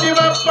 ಶಿವಪ್ಪ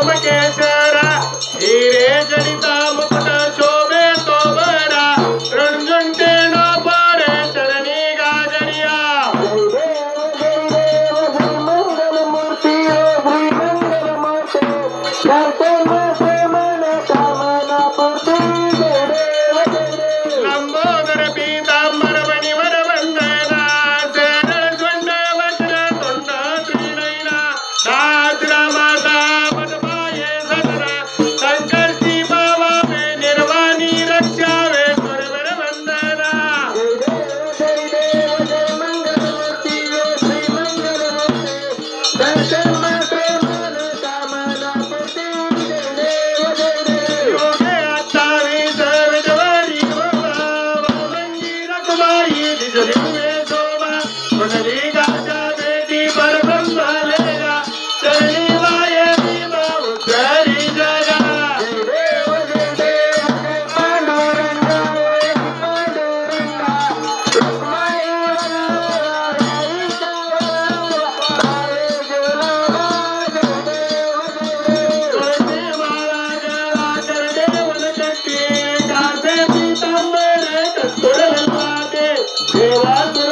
సోమ కేసర హీరే జడిత ముకుట శోభే సోమర రణజంటే నా పారే చరణి గాజరియా మూర్తి నమ్మో Love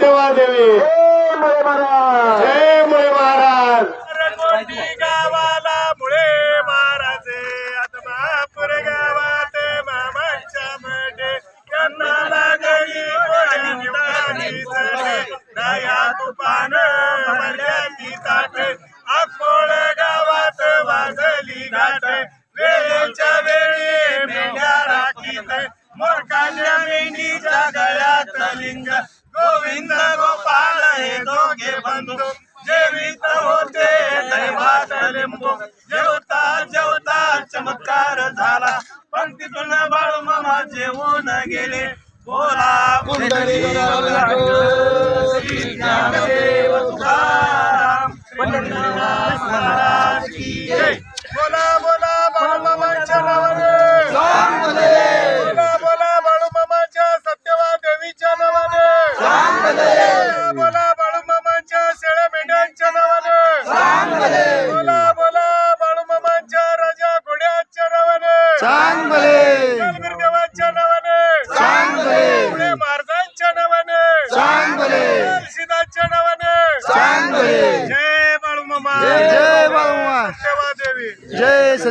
तेव्हा देवी हो, मुळे महाराज. जय मुळे महाराज. गावाला मुळे महाराज. आत्मापूर गावात मामाच्या मध्ये त्यांना लागली तुफान कलिंबो जेवता जेवता चमत्कार झाला. पण तिथून बाळ मामा जेवून गेले. बोला